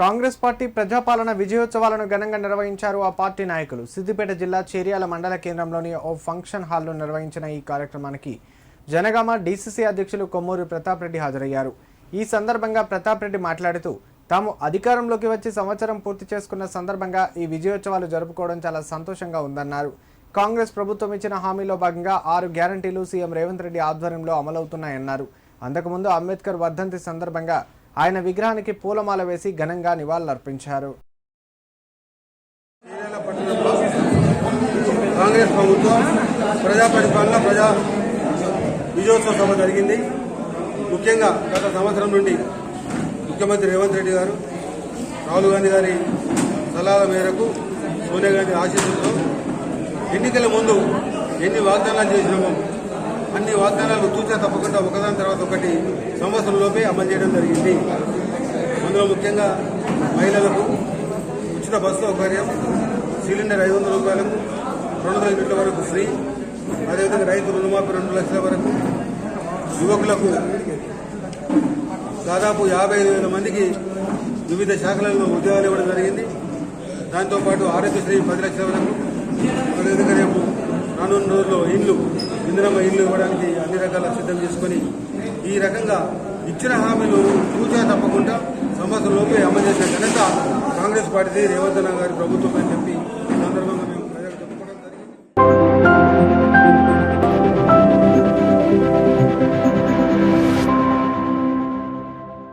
Congress party ప్రజాపాలన విజయోత్సవాలను ఘనంగా నిర్వహించారు ఆ పార్టీ నాయకులు. సిద్దిపేట జిల్లా చేర్యాల మండల కేంద్రంలోని ఓ ఫంక్షన్ హాల్లో నిర్వహించిన ఈ కార్యక్రమానికి జనగామ డీసీసీ అధ్యక్షులు కొమ్మూరి ప్రతాప్ రెడ్డి హాజరయ్యారు. ఈ సందర్భంగా ప్రతాప్ రెడ్డి మాట్లాడుతూ తాము అధికారంలోకి వచ్చి సంవత్సరం పూర్తి చేసుకున్న సందర్భంగా ఈ విజయోత్సవాలు జరుపుకోవడం చాలా సంతోషంగా ఉందన్నారు. కాంగ్రెస్ ప్రభుత్వం ఇచ్చిన హామీలో భాగంగా ఆరు గ్యారంటీలు సీఎం రేవంత్ రెడ్డి ఆధ్వర్యంలో అమలవుతున్నాయన్నారు. అంతకుముందు అంబేద్కర్ వర్ధంతి సందర్భంగా ఆయన విగ్రహానికి పూలమాల వేసి ఘనంగా నివాళులర్పించారు. పట్టణంలో కాంగ్రెస్ ప్రభుత్వం ప్రజా పరిపాలన ప్రజా విజయోత్సవ సభ జరిగింది. ముఖ్యంగా గత సంవత్సరం నుండి ముఖ్యమంత్రి రేవంత్ రెడ్డి గారు రాహుల్ గాంధీ గారి సలహాల మేరకు సోనియా గాంధీ ఆశీస్సులతో ఎన్నికల ముందు ఎన్ని వాగ్దానాలు చేసినామో అన్ని వాగ్దానాలు తూచా తప్పకుండా ఒకదాని తర్వాత ఒకటి సంవత్సరంలోపే అమలు చేయడం జరిగింది. అందులో ముఖ్యంగా మహిళలకు ఉచిత బస్సు సౌకర్యం సిలిండర్ ఐదు వందల రూపాయలకు రెండు వందల యూనిట్ల వరకు ఫ్రీ అదేవిధంగా రైతు రుణమాఫీ రెండు లక్షల వరకు. యువకులకు దాదాపు యాభై ఐదు వేల మందికి వివిధ శాఖలలో ఉద్యోగాలు ఇవ్వడం జరిగింది. దాంతోపాటు ఆరోగ్యశ్రీ పది లక్షల వరకు. అదేవిధంగా రేపు రానున్న రోజుల్లో ఇల్లు ఇందిరమ్మ ఇల్లు ఇవ్వడానికి అన్ని రకాల సిద్ధం చేసుకొని ఈ రకంగా ఇచ్చిన హామీలు పూజా తప్పకుండా సంవత్సరం లోపే అమలు చేసిన ఘనత కాంగ్రెస్ పార్టీ రేవంత్ గారి ప్రభుత్వం అని